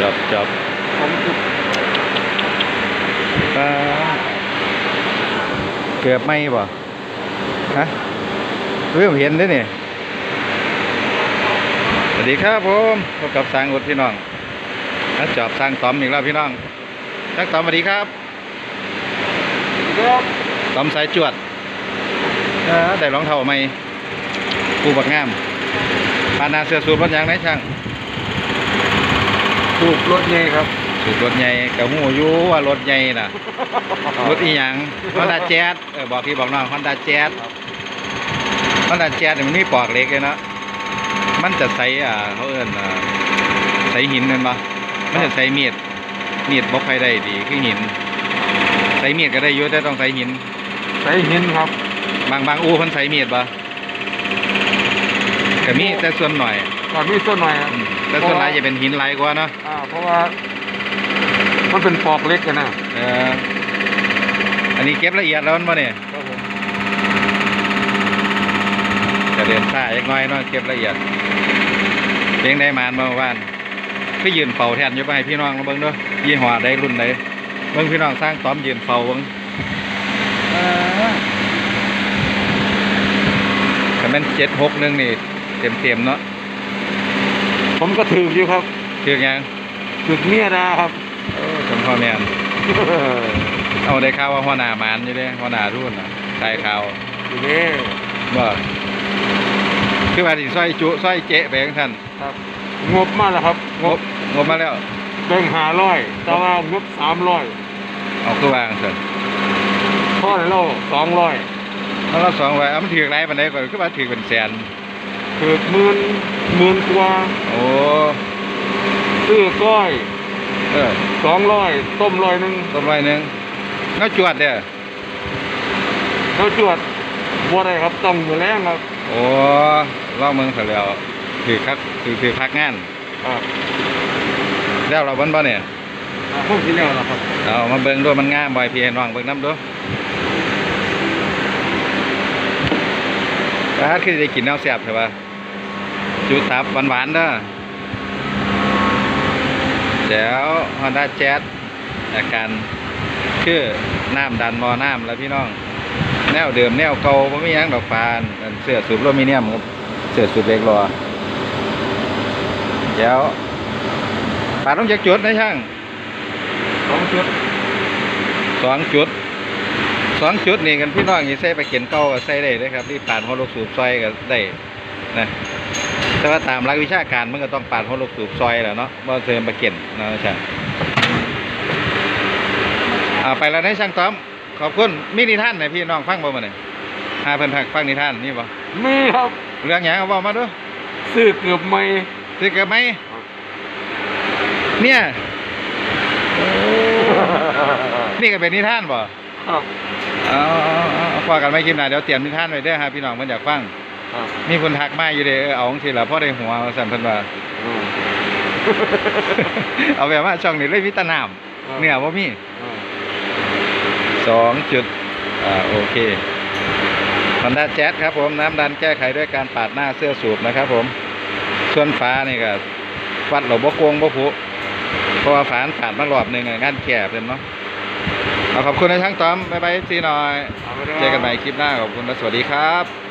จบจบผมจุดปลาเกือบไหม่บ่ฮะเริ่มเห็นได้วนี่สวัสดีครับผมพบกับสร้างอุดพี่น้องนัดจอบสร้างตอมอีกแล้วพี่น้องสร้างตอมสวัสดีครับครับตอมสายจวดเออได้รองเท้าใหม่ปูบักงามพานาเสื้อสูทรถยางไหนช่าง ถูกรถเงยครับสูตรรถใหญ่กะหูอยู่ว่ารถใหญ่น่ะ รถอีหยังฮอนด้าแจ๊สเออบอกพี่บอกน้องฮอนด้าแจ๊สฮอนด้าแจ๊สมันมีปลอกเหล็กเลยเนาะมันจะใส่อ่าเขาเอิ้นอ่าใส่หินนั่นปะมันจะใส่มีดมีดบ่ค่อยได้ดีคือหิน ใส่มีดก็ได้อยู่แต่ต้องใส่หิน ใส่หินครับ บางบางอู่เพิ่นใส่มีดปะก็มีแต่ส่วนหน่อยก่อนมีส่วนหน่อย ครับอืมแต่ส่วนหลายจะเป็นหินหลายกว่าเนาะอ่าเพราะว่า มันเป็นปอกเล็กกันนะเอออันนี้เก็บละเอียดแล้วมั้เนี่ยครับผมจะเดินซ่าเล็กน้อยเนาะเก็บละเอียดเลี้ยงได้มานเมื่อวานคือยืนเฝ้าแทนอยู่ไปให้พี่น้องมาเบิ่งเด้วยยี่ห้อใดรุ่นใดเบิ่งพี่น้องสร้างต้อมยืนเฝ้าเบิ่งแต่มันเจ็ดหกหนึ่งนี่เต็มเต็มๆเนาะ ผมก็ถืออยู่ครับเทือกยังถือเมียดาครับโอ้ชมพ่อแม่นเอาได้ข่าวว่าหัวหน้ามานอยู่เด้หัวหน้ารุ่นน่ะใช่ข่าวอยู่นี่ว่าคือว่าสิซอยจุซอยเจ๊ไปจังซั่นครับ งบมาแล้วครับ งบงบมาแล้วแบ่งหาร้อยแต่ว่างบสามร้อยเอาคือวางซั่นพ่อในเราสองร้อยแล้วก็สองไว้เอามันถือไรปานใดก่อนคือว่าถือเป็นแสน ถือหมื่นหมื่นกว่าโอ้ซื้อก้อยเออสองร้อยต้มร้อยหนึ่งต้นไว้หนึงเงาจวดเด้อแล้วจวดบัวได้ครับต้องอยู่แรงครับ โอ้ลองเมืองเสร็จแล้วถือคักถือถือพักงานครับแล้วเราเบิ่นบ่เนี่ยอ่าพวกที่แล้วนะครับเอามาเบิ่งด้วยมันงามบ่อยพี่ให้น้องเบิ่งนำดูถ้าคือได้กินแนวแซ่บใช่ป่ะ จุตับหวานๆเด้อแจ๋ว Honda Jazz อาการคือน้ำดันมอน้ำแล้วพี่น้อง แนวเดิมแนวเก่าบ่มีหยังดอกปานอันเสื้อสูบอลูมิเนียมครับเสื้อสูบเหล็กรอแจ๋วปาดต้องจากจุดนะช่างสองชุดสองจุดสองจุดนี่กันพี่น้องอย่าใส่ไปเขียนเก้าก็ใส่ได้เลยครับที่ปาดหัวลูกสูบซอยก็ได้นะ แต่ว่าตามหลักวิชาการมันก็ต้องปาดหัวลูกสูบซอยแหละเนาะบ่เทิมไปเขียนนะช่างอ่าไปแล้วนะช่างต้อม ขอบคุณมีนิทานไหนพี่น้องฟังบ่มาเนี่ยหาเพิ่นพักฟังนิทานนี่บ่มีครับเรื่องหยังเอาบอกมาดูซื้อเกือบไม่สิเกิดไหมเนี่ยนี่ก็เป็นนิทานบ่ครับเอาเอาเอาเอาฟังกันไม่คลิปหน้าเดี๋ยวเตรียมนิทานไว้เด้อฮะพี่น้องมันอยากฟังครับ มีคนทักมาอยู่เด้อเออเอาจังซี่ล่ะพ่อได้หัวว่าซั่นเพิ่นว่าอืมเอาแบบว่าช่องนี้เลยมีแตะน้ำเนี่ยบ่มีอืมสองจุดอ่าโอเคฮอนด้าแจ๊ครับผมน้ำดันแก้ไขด้วยการปาดหน้าเสื้อสูบนะครับผม ส่วนฟ้านี่ก็วัดเราบ่โกงบ่ผุเพราะว่าฝานผ่านมารอบหนึ่งอะงานแก่เป็นเนาะเอาขอบคุณนะช่างต้อมบ๊ายบายซีหน่อยเอาไปด้เจอกันใหม่คลิปหน้าขอบคุณและสวัสดีครับ